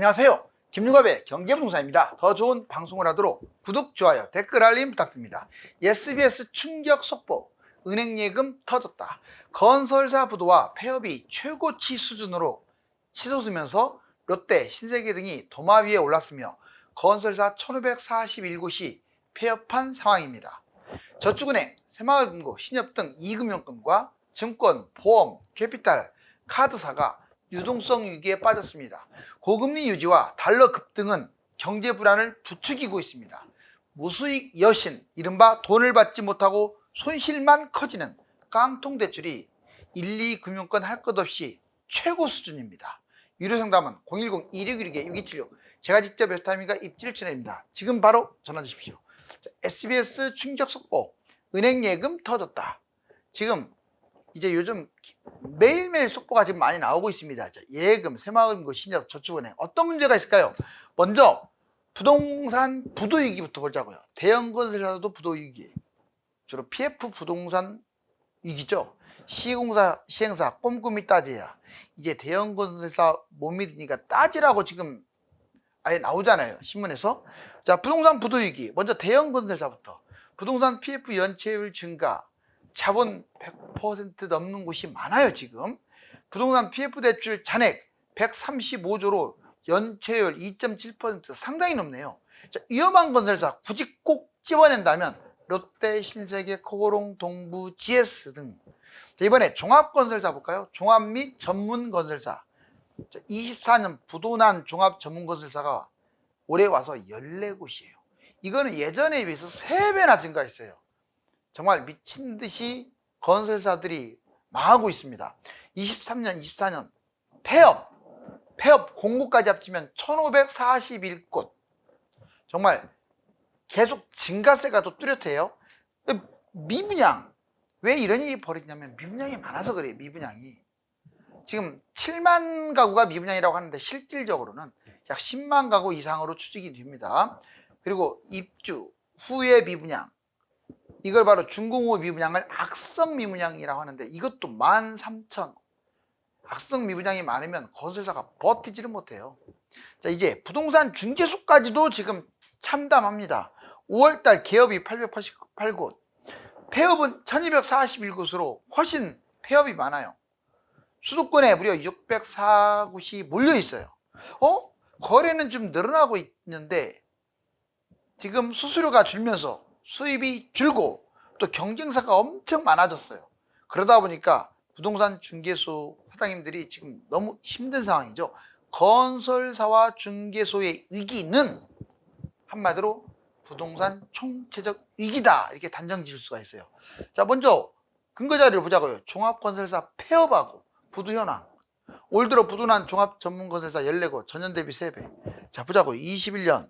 안녕하세요. 김유갑의 경제부동산입니다. 더 좋은 방송을 하도록 구독, 좋아요, 댓글 알림 부탁드립니다. SBS 충격 속보, 은행 예금 터졌다. 건설사 부도와 폐업이 최고치 수준으로 치솟으면서 롯데, 신세계 등이 도마 위에 올랐으며 건설사 1541곳이 폐업한 상황입니다. 저축은행, 새마을금고, 신협 등 이금융권과 증권, 보험, 캐피탈, 카드사가 유동성 위기에 빠졌습니다. 고금리 유지와 달러 급등은 경제 불안을 부추기고 있습니다. 무수익 여신, 이른바 돈을 받지 못하고 손실만 커지는 깡통 대출이 1, 2 금융권 할 것 없이 최고 수준입니다. 유료 상담은 010-2616-6276 제가 직접 베타민과 입질 채널입니다. 지금 바로 전화 주십시오. 자, SBS 충격 속보 은행 예금 터졌다. 지금 이제 요즘 매일매일 속보가 지금 많이 나오고 있습니다. 자, 예금, 새마을금고, 신협, 저축은행 어떤 문제가 있을까요? 먼저 부동산 부도위기부터 보자고요. 대형 건설사도 부도위기. 주로 PF 부동산 위기죠. 시공사, 시행사 꼼꼼히 따져야 이제 대형 건설사 못 믿으니까 따지라고 지금 아예 나오잖아요. 신문에서. 자, 부동산 부도위기. 먼저 대형 건설사부터. 부동산 PF 연체율 증가. 자본 100% 넘는 곳이 많아요, 지금. 부동산 PF 대출 잔액 135조로 연체율 2.7% 상당히 높네요. 자, 위험한 건설사 굳이 꼭 집어낸다면 롯데, 신세계, 코고롱, 동부, GS 등. 자, 이번에 종합건설사 볼까요? 종합 및 전문건설사. 24년 부도난 종합전문건설사가 올해 와서 14곳이에요. 이거는 예전에 비해서 3배나 증가했어요. 정말 미친 듯이 건설사들이 망하고 있습니다. 23년, 24년 폐업, 폐업 공고까지 합치면 1541곳. 정말 계속 증가세가 더 뚜렷해요. 미분양. 왜 이런 일이 벌어지냐면 미분양이 많아서 그래요. 미분양이. 지금 7만 가구가 미분양이라고 하는데 실질적으로는 약 10만 가구 이상으로 추측이 됩니다. 그리고 입주 후에 미분양. 이걸 바로 중공업 미분양을 악성 미분양이라고 하는데 이것도 13,000 악성 미분양이 많으면 건설사가 버티지를 못해요. 자 이제 부동산 중개소까지도 지금 참담합니다. 5월달 개업이 888곳, 폐업은 1241곳으로 훨씬 폐업이 많아요. 수도권에 무려 604곳이 몰려 있어요. 어? 거래는 좀 늘어나고 있는데 지금 수수료가 줄면서 수입이 줄고 또 경쟁사가 엄청 많아졌어요. 그러다 보니까 부동산 중개소 사장님들이 지금 너무 힘든 상황이죠. 건설사와 중개소의 위기는 한마디로 부동산 총체적 위기다 이렇게 단정 지을 수가 있어요. 자 먼저 근거 자료를 보자고요. 종합건설사 폐업하고 부도 현황. 올 들어 부도난 종합 전문건설사 14곳 전년 대비 3배. 자 보자고요. 21년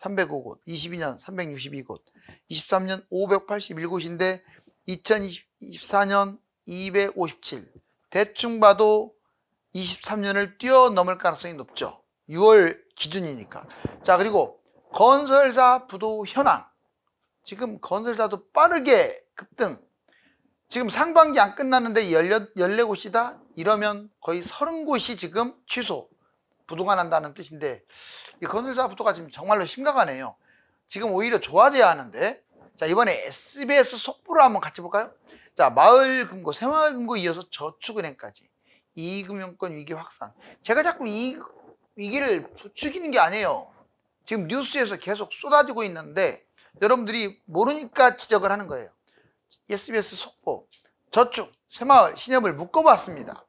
305곳, 22년 362곳, 23년 581곳인데 2024년 257. 대충 봐도 23년을 뛰어넘을 가능성이 높죠. 6월 기준이니까. 자, 그리고 건설사 부도 현황. 지금 건설사도 빠르게 급등. 지금 상반기 안 끝났는데 14곳이다? 이러면 거의 30곳이 지금 취소. 부도가 난다는 뜻인데 이 건설사 부도가 지금 정말로 심각하네요. 지금 오히려 좋아져야 하는데 자 이번에 SBS 속보를 한번 같이 볼까요? 자 마을금고, 새마을금고 이어서 저축은행까지 이금융권 위기 확산. 제가 자꾸 이 위기를 부추기는 게 아니에요. 지금 뉴스에서 계속 쏟아지고 있는데 여러분들이 모르니까 지적을 하는 거예요. SBS 속보, 저축, 새마을, 신협을 묶어봤습니다.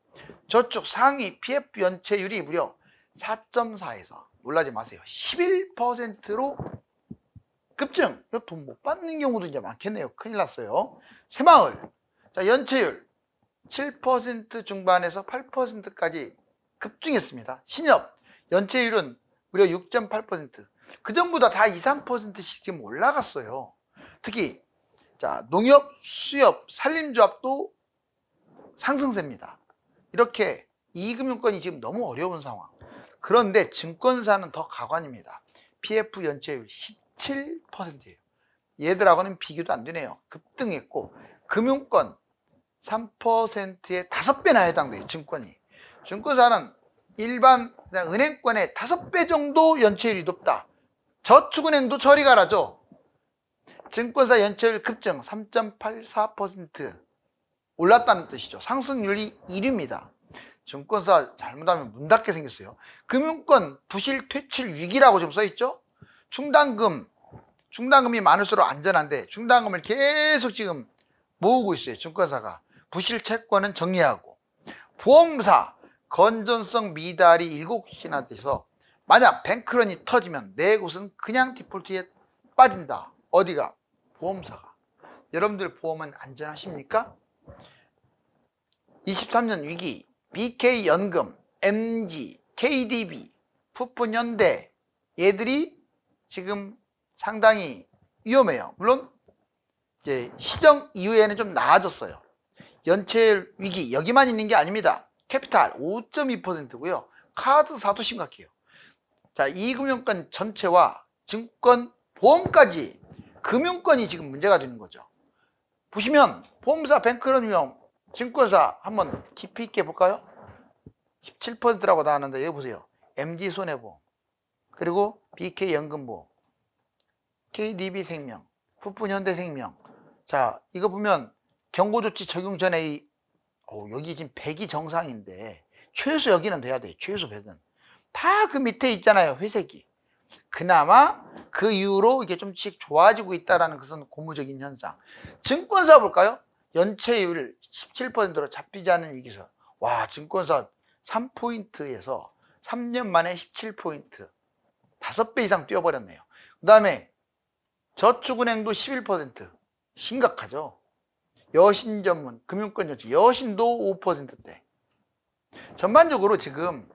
저축 상위 PF 연체율이 무려 4.4에서 놀라지 마세요. 11%로 급증. 돈 못 받는 경우도 이제 많겠네요. 큰일 났어요. 새마을. 자, 연체율 7% 중반에서 8%까지 급증했습니다. 신협. 연체율은 무려 6.8%. 그 전보다 다 2, 3%씩 지금 올라갔어요. 특히 자, 농협, 수협, 산림조합도 상승세입니다. 이렇게 이금융권이 지금 너무 어려운 상황. 그런데 증권사는 더 가관입니다. PF 연체율 17%예요. 얘들하고는 비교도 안 되네요. 급등했고 금융권 3%의 5배나 해당돼요. 증권이. 증권사는 일반 은행권의 다섯 배 정도 연체율이 높다. 저축은행도 저리 가라죠. 증권사 연체율 급증 3.84% 올랐다는 뜻이죠. 상승률이 1위입니다. 증권사 잘못하면 문 닫게 생겼어요. 금융권 부실 퇴출 위기라고 좀 써있죠. 충당금, 충당금이 많을수록 안전한데 충당금을 계속 지금 모으고 있어요. 증권사가 부실 채권은 정리하고 보험사 건전성 미달이 7곳이나 돼서 만약 뱅크런이 터지면 네 곳은 그냥 디폴트에 빠진다. 어디가? 보험사가. 여러분들 보험은 안전하십니까? 23년 위기, BK연금, MG, KDB, 푸푼현대 얘들이 지금 상당히 위험해요. 물론 이제 시정 이후에는 좀 나아졌어요. 연체율 위기 여기만 있는 게 아닙니다. 캐피탈 5.2%고요. 카드사도 심각해요. 자, 이 금융권 전체와 증권, 보험까지 금융권이 지금 문제가 되는 거죠. 보시면 보험사 뱅크런 위험, 증권사 한번 깊이 있게 볼까요? 17%라고 나왔는데 여기 보세요. MG 손해보험, 그리고 BK 연금보험, KDB 생명, 푸푼 현대 생명. 자, 이거 보면 경고조치 적용 전에 이, 어, 여기 지금 100이 정상인데 최소 여기는 돼야 돼요. 최소 100은. 다 그 밑에 있잖아요. 회색이. 그나마 그 이후로 이게 좀씩 좋아지고 있다라는 것은 고무적인 현상. 증권사 볼까요? 연체율 17%로 잡히지 않는 위기설. 와, 증권사 3포인트에서 3년 만에 17포인트. 5배 이상 뛰어버렸네요. 그 다음에 저축은행도 11%. 심각하죠. 여신 전문, 금융권 전체, 여신도 5%대. 전반적으로 지금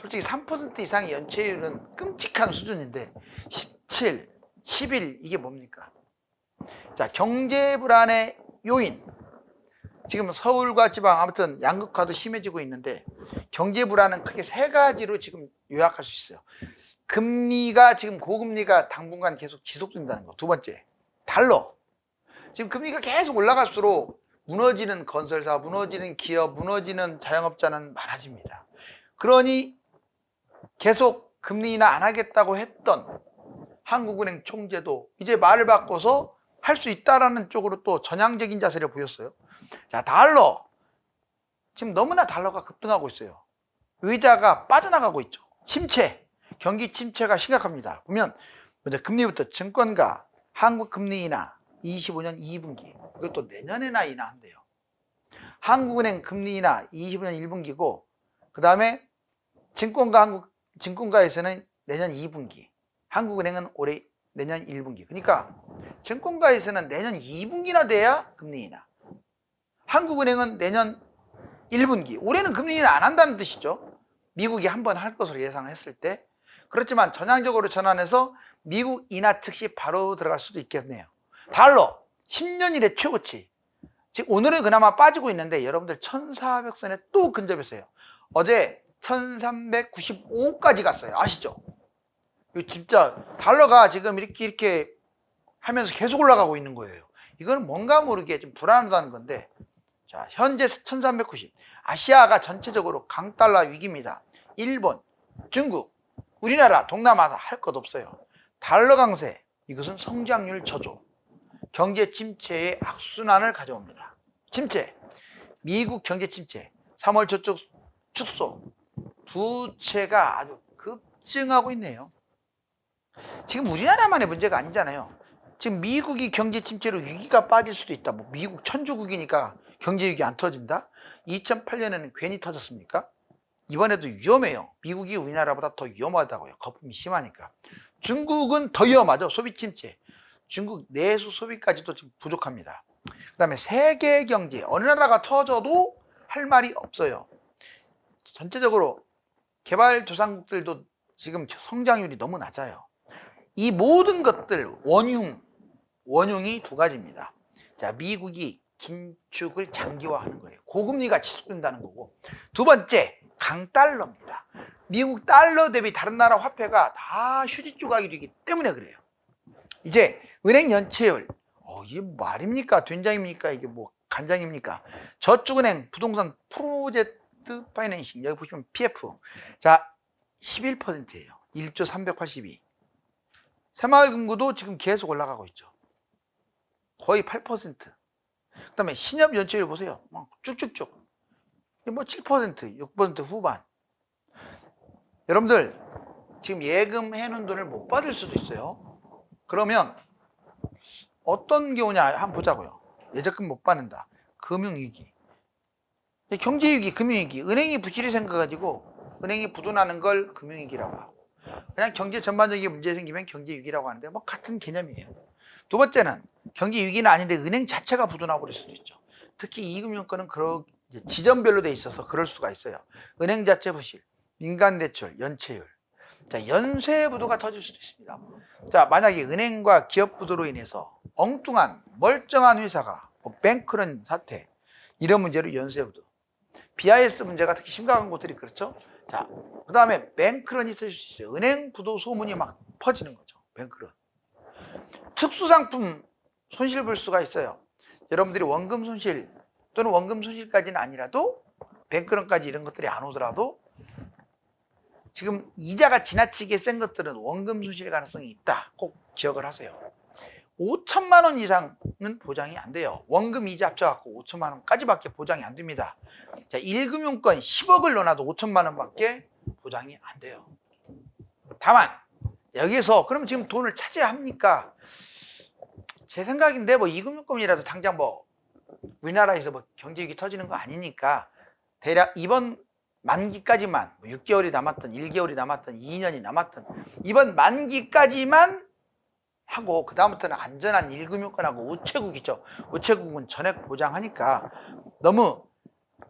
솔직히 3% 이상의 연체율은 끔찍한 수준인데 17, 11 이게 뭡니까? 자, 경제 불안의 요인. 지금 서울과 지방 아무튼 양극화도 심해지고 있는데 경제 불안은 크게 세 가지로 지금 요약할 수 있어요. 금리가 지금 고금리가 당분간 계속 지속된다는 거. 두 번째, 달러. 지금 금리가 계속 올라갈수록 무너지는 건설사, 무너지는 기업, 무너지는 자영업자는 많아집니다. 그러니 계속 금리 인하 안 하겠다고 했던 한국은행 총재도 이제 말을 바꿔서 할 수 있다라는 쪽으로 또 전향적인 자세를 보였어요. 자, 달러. 지금 너무나 달러가 급등하고 있어요. 의자가 빠져나가고 있죠. 침체. 경기 침체가 심각합니다. 보면 먼저 금리부터 증권가 한국 금리 인하 25년 2분기. 이것도 내년에나 인하한대요. 한국은행 금리 인하 25년 1분기고 그 다음에 증권가 한국 증권가에서는 내년 2분기. 한국은행은 올해 내년 1분기. 그러니까 증권가에서는 내년 2분기나 돼야 금리 인하. 한국은행은 내년 1분기. 올해는 금리 인하 안 한다는 뜻이죠. 미국이 한 번 할 것으로 예상했을 때. 그렇지만 전향적으로 전환해서 미국 인하 즉시 바로 들어갈 수도 있겠네요. 달러 10년 이래 최고치. 지금 오늘은 그나마 빠지고 있는데 여러분들 1400선에 또 근접했어요. 어제 1395까지 갔어요. 아시죠? 이거 진짜 달러가 지금 이렇게 이렇게 하면서 계속 올라가고 있는 거예요. 이거는 뭔가 모르게 좀 불안하다는 건데 자, 현재 1390. 아시아가 전체적으로 강달러 위기입니다. 일본, 중국, 우리나라, 동남아사 할것 없어요. 달러 강세, 이것은 성장률 저조, 경제 침체의 악순환을 가져옵니다. 침체, 미국 경제 침체, 3월 저쪽 축소, 부채가 아주 급증하고 있네요. 지금 우리나라만의 문제가 아니잖아요. 지금 미국이 경제 침체로 위기가 빠질 수도 있다. 뭐 미국 천조국이니까 경제 위기 안 터진다? 2008년에는 괜히 터졌습니까? 이번에도 위험해요. 미국이 우리나라보다 더 위험하다고요. 거품이 심하니까. 중국은 더 위험하죠. 소비 침체. 중국 내수 소비까지도 지금 부족합니다. 그 다음에 세계 경제. 어느 나라가 터져도 할 말이 없어요. 전체적으로 개발도상국들도 지금 성장률이 너무 낮아요. 이 모든 것들 원흉, 원흉이 두 가지입니다. 자, 미국이 긴축을 장기화하는 거예요. 고금리가 지속된다는 거고. 두 번째, 강달러입니다. 미국 달러 대비 다른 나라 화폐가 다 휴지 조각이 되기 때문에 그래요. 이제 은행 연체율. 어, 이게 말입니까? 된장입니까? 이게 뭐 간장입니까? 저축은행 부동산 프로젝트 파이낸싱 여기 보시면 PF 자 11%예요. 1조 382. 새마을금고도 지금 계속 올라가고 있죠. 거의 8%. 그다음에 신협 연체율 보세요. 막 쭉쭉쭉. 뭐 7%, 6% 후반. 여러분들 지금 예금 해 놓은 돈을 못 받을 수도 있어요. 그러면 어떤 경우냐 한번 보자고요. 예적금 못 받는다. 금융위기. 경제위기, 금융위기. 은행이 부실이 생겨가지고 은행이 부도나는 걸 금융위기라고 하고 그냥 경제 전반적인 문제 생기면 경제 위기라고 하는데 뭐 같은 개념이에요. 두 번째는 경제 위기는 아닌데 은행 자체가 부도나 버릴 수도 있죠. 특히 이금융권은 이제 지점별로 돼 있어서 그럴 수가 있어요. 은행 자체 부실, 민간 대출, 연체율. 자, 연쇄 부도가 터질 수도 있습니다. 자, 만약에 은행과 기업 부도로 인해서 엉뚱한 멀쩡한 회사가 뭐 뱅크런 사태 이런 문제로 연쇄 부도. BIS 문제가 특히 심각한 곳들이 그렇죠. 자, 그 다음에 뱅크런이 터질 수 있어요. 은행 부도 소문이 막 퍼지는 거죠. 뱅크런. 특수상품 손실 볼 수가 있어요. 여러분들이 원금 손실 또는 원금 손실까지는 아니라도 뱅크런까지 이런 것들이 안 오더라도 지금 이자가 지나치게 센 것들은 원금 손실 가능성이 있다. 꼭 기억을 하세요. 5천만 원 이상은 보장이 안 돼요. 원금 이자 합쳐갖고 5천만 원까지밖에 보장이 안 됩니다. 자, 1금융권 10억을 넣어놔도 5천만 원밖에 보장이 안 돼요. 다만 여기서 그럼 지금 돈을 찾아야 합니까? 제 생각인데 뭐 2금융권이라도 당장 뭐 우리나라에서 뭐 경제위기 터지는 거 아니니까 대략 이번 만기까지만 뭐 6개월이 남았던 1개월이 남았던 2년이 남았던 이번 만기까지만 하고 그 다음부터는 안전한 1금융권하고 우체국이죠. 우체국은 전액 보장하니까 너무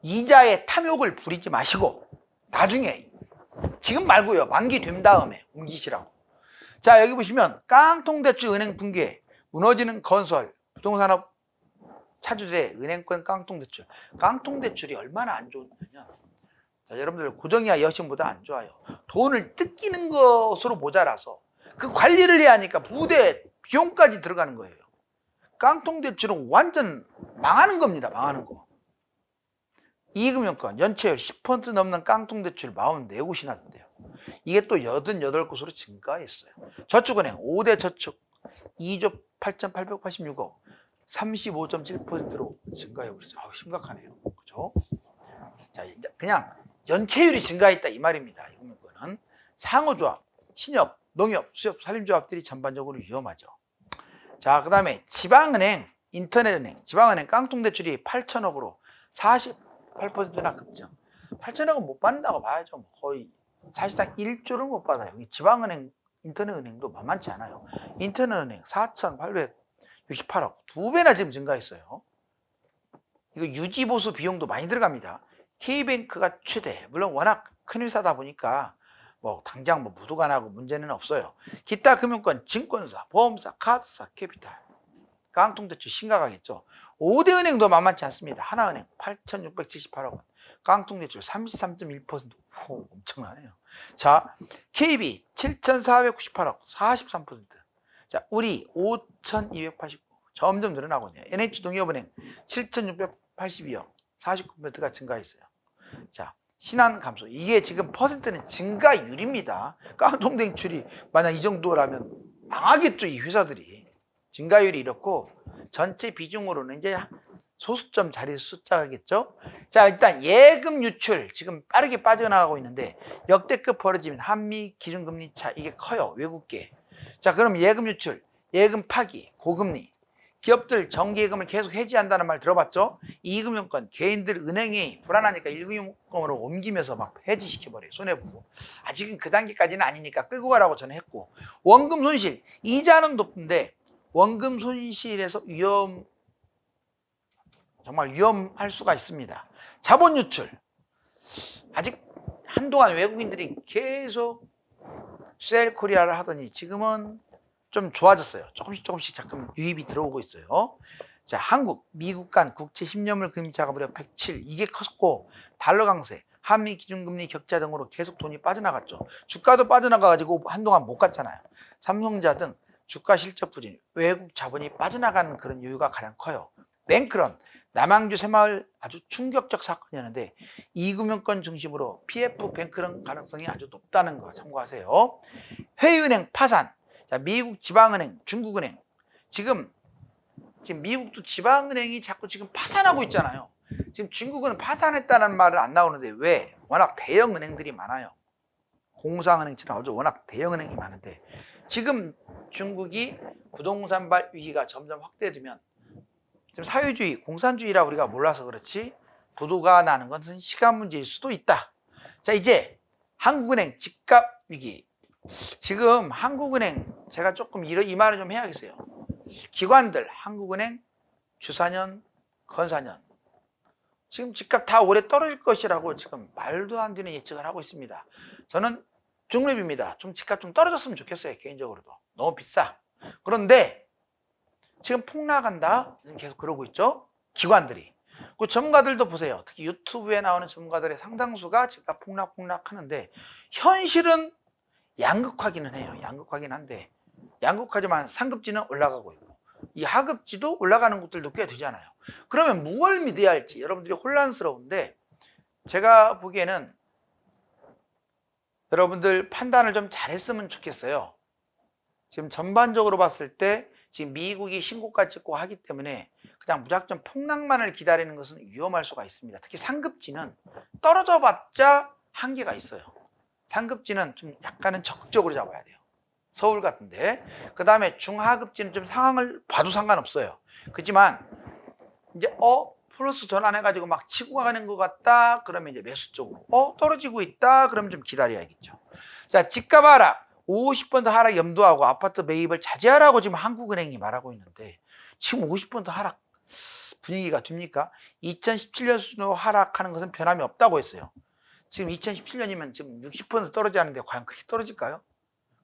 이자에 탐욕을 부리지 마시고 나중에 지금 말고요. 만기 된 다음에 옮기시라고. 자 여기 보시면 깡통대출 은행 붕괴 무너지는 건설 부동산업 차주들의 은행권 깡통대출 깡통대출이 얼마나 안 좋냐면 자, 여러분들 고정이야 여신보다 안 좋아요. 돈을 뜯기는 것으로 모자라서 그 관리를 해야 하니까 부대 비용까지 들어가는 거예요. 깡통 대출은 완전 망하는 겁니다. 망하는 거. 이금융권 연체율 10% 넘는 깡통 대출 44곳이나 된대요. 이게 또 88곳으로 증가했어요. 저축은행 5대 저축 2조 8,886억 35.7%로 증가해고 있어요. 아우, 심각하네요. 그죠? 자, 그냥 연체율이 증가했다 이 말입니다. 이금융권은 상호조합, 신협, 농협, 수협, 산림조합들이 전반적으로 위험하죠. 자, 그 다음에 지방은행, 인터넷은행, 지방은행 깡통대출이 8천억으로 48%나 급증. 8천억은 못 받는다고 봐야죠. 뭐 거의 사실상 1조를 못 받아요. 이 지방은행, 인터넷은행도 만만치 않아요. 인터넷은행 4,868억, 두 배나 지금 증가했어요. 이거 유지보수 비용도 많이 들어갑니다. K뱅크가 최대. 물론 워낙 큰 회사다 보니까 뭐 당장 뭐 무도가 나고 문제는 없어요. 기타 금융권, 증권사, 보험사, 카드사, 캐피탈. 깡통대출 심각하겠죠. 5대 은행도 만만치 않습니다. 하나은행 8,678억 원. 깡통대출 33.1%. 후, 엄청나네요. 자, KB 7,498억, 43%. 자, 우리 5,289. 점점 늘어나고 있네요. NH농협은행 7,682억, 49%가 증가했어요. 자, 신한 감소. 이게 지금 퍼센트는 증가율입니다. 깡통대출이 만약 이 정도라면 망하겠죠, 이 회사들이. 증가율이 이렇고 전체 비중으로는 이제 소수점 자리 숫자겠죠. 자, 일단 예금 유출 지금 빠르게 빠져나가고 있는데 역대급 벌어지면 한미 기준금리 차 이게 커요. 외국계. 자, 그럼 예금 유출, 예금 파기, 고금리. 기업들 정기예금을 계속 해지한다는 말 들어봤죠? 이금융권 개인들 은행이 불안하니까 1금융권으로 옮기면서 막 해지시켜버려요. 손해보고. 아직은 그 단계까지는 아니니까 끌고 가라고 저는 했고 원금 손실 이자는 높은데 원금 손실에서 위험 정말 위험할 수가 있습니다. 자본 유출 아직 한동안 외국인들이 계속 셀 코리아를 하더니 지금은 좀 좋아졌어요. 조금씩 조금씩 자꾸 유입이 들어오고 있어요. 자, 한국, 미국 간 국채 10년물 금리차가 무려 107 이게 컸고 달러 강세, 한미 기준금리 격차 등으로 계속 돈이 빠져나갔죠. 주가도 빠져나가가지고 한동안 못 갔잖아요. 삼성자 등 주가 실적 부진, 외국 자본이 빠져나가는 그런 이유가 가장 커요. 뱅크런, 남양주 새마을 아주 충격적 사건이었는데 이금융권 중심으로 PF 뱅크런 가능성이 아주 높다는 거 참고하세요. 해외은행 파산. 자, 미국 지방은행, 중국은행. 지금 지금 미국도 지방은행이 자꾸 지금 파산하고 있잖아요. 지금 중국은 파산했다는 말은 안 나오는데 왜? 워낙 대형 은행들이 많아요. 공상은행처럼 아주 워낙 대형 은행이 많은데 지금 중국이 부동산발 위기가 점점 확대되면 지금 사회주의, 공산주의라고 우리가 몰라서 그렇지 부도가 나는 것은 시간 문제일 수도 있다. 자 이제 한국은행 집값 위기. 지금 한국은행 제가 조금 이, 이 말을 좀 해야겠어요. 기관들 한국은행, 주사년, 건사년 지금 집값 다 올해 떨어질 것이라고 지금 말도 안 되는 예측을 하고 있습니다. 저는 중립입니다. 좀 집값 좀 떨어졌으면 좋겠어요. 개인적으로도. 너무 비싸. 그런데 지금 폭락한다. 계속 그러고 있죠. 기관들이. 그 전문가들도 보세요. 특히 유튜브에 나오는 전문가들의 상당수가 집값 폭락 폭락 하는데 현실은 양극화기는 해요. 양극화긴 한데 양극화지만 상급지는 올라가고 있고 이 하급지도 올라가는 곳들도 꽤 되잖아요. 그러면 무엇을 믿어야 할지 여러분들이 혼란스러운데 제가 보기에는 여러분들 판단을 좀 잘했으면 좋겠어요. 지금 전반적으로 봤을 때 지금 미국이 신고가 찍고 하기 때문에 그냥 무작정 폭락만을 기다리는 것은 위험할 수가 있습니다. 특히 상급지는 떨어져 봤자 한계가 있어요. 상급지는 좀 약간은 적극적으로 잡아야 돼요. 서울 같은데. 그 다음에 중하급지는 좀 상황을 봐도 상관없어요. 그렇지만 이제 어 플러스 전환해가지고 막 치고 가는 것 같다. 그러면 이제 매수 쪽으로. 어 떨어지고 있다. 그러면 좀 기다려야겠죠. 자 집값 하락 50% 하락 염두하고 아파트 매입을 자제하라고 지금 한국은행이 말하고 있는데 지금 50% 하락 분위기가 됩니까? 2017년 수준으로 하락하는 것은 변함이 없다고 했어요. 지금 2017년이면 지금 60% 떨어지는데 과연 그렇게 떨어질까요?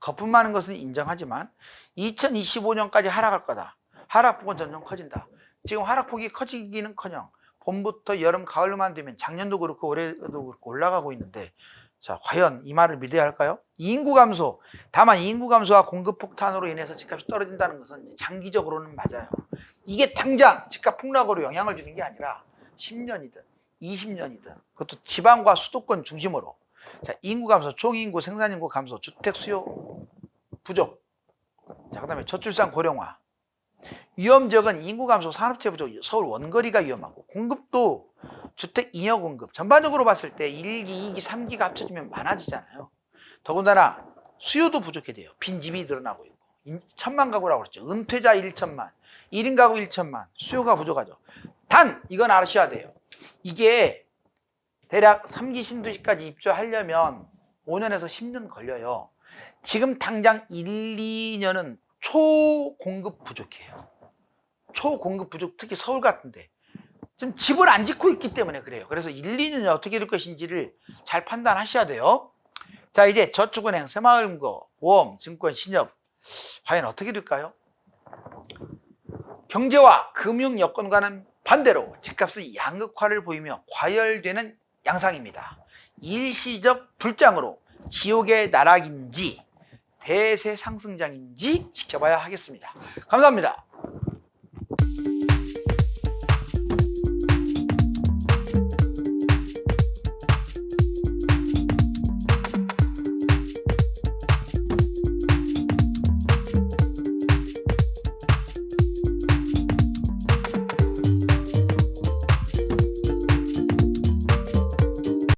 거품 많은 것은 인정하지만 2025년까지 하락할 거다. 하락폭은 점점 커진다. 지금 하락폭이 커지기는 커녕 봄부터 여름, 가을만 되면 작년도 그렇고 올해도 그렇고 올라가고 있는데 자 과연 이 말을 믿어야 할까요? 인구 감소. 다만 인구 감소와 공급 폭탄으로 인해서 집값이 떨어진다는 것은 장기적으로는 맞아요. 이게 당장 집값 폭락으로 영향을 주는 게 아니라 10년이든 20년이든 그것도 지방과 수도권 중심으로 자 인구 감소, 총인구, 생산인구 감소, 주택 수요 부족 자 그다음에 저출산 고령화 위험 지역은 인구 감소, 산업체 부족, 서울 원거리가 위험하고 공급도 주택 잉여 공급 전반적으로 봤을 때 1기, 2기, 3기가 합쳐지면 많아지잖아요. 더군다나 수요도 부족해 돼요. 빈집이 늘어나고 있고 인- 천만 가구라고 그랬죠. 은퇴자 1천만, 1인 가구 1천만, 수요가 부족하죠. 단 이건 아셔야 돼요. 이게 대략 3기 신도시까지 입주하려면 5년에서 10년 걸려요. 지금 당장 1, 2년은 초공급 부족해요. 초공급 부족, 특히 서울 같은데. 지금 집을 안 짓고 있기 때문에 그래요. 그래서 1, 2년이 어떻게 될 것인지를 잘 판단하셔야 돼요. 자, 이제 저축은행, 새마을금고, 보험, 증권, 신협. 과연 어떻게 될까요? 경제와 금융 여건과는 반대로 집값의 양극화를 보이며 과열되는 양상입니다. 일시적 불장으로 지옥의 나락인지 대세 상승장인지 지켜봐야 하겠습니다. 감사합니다.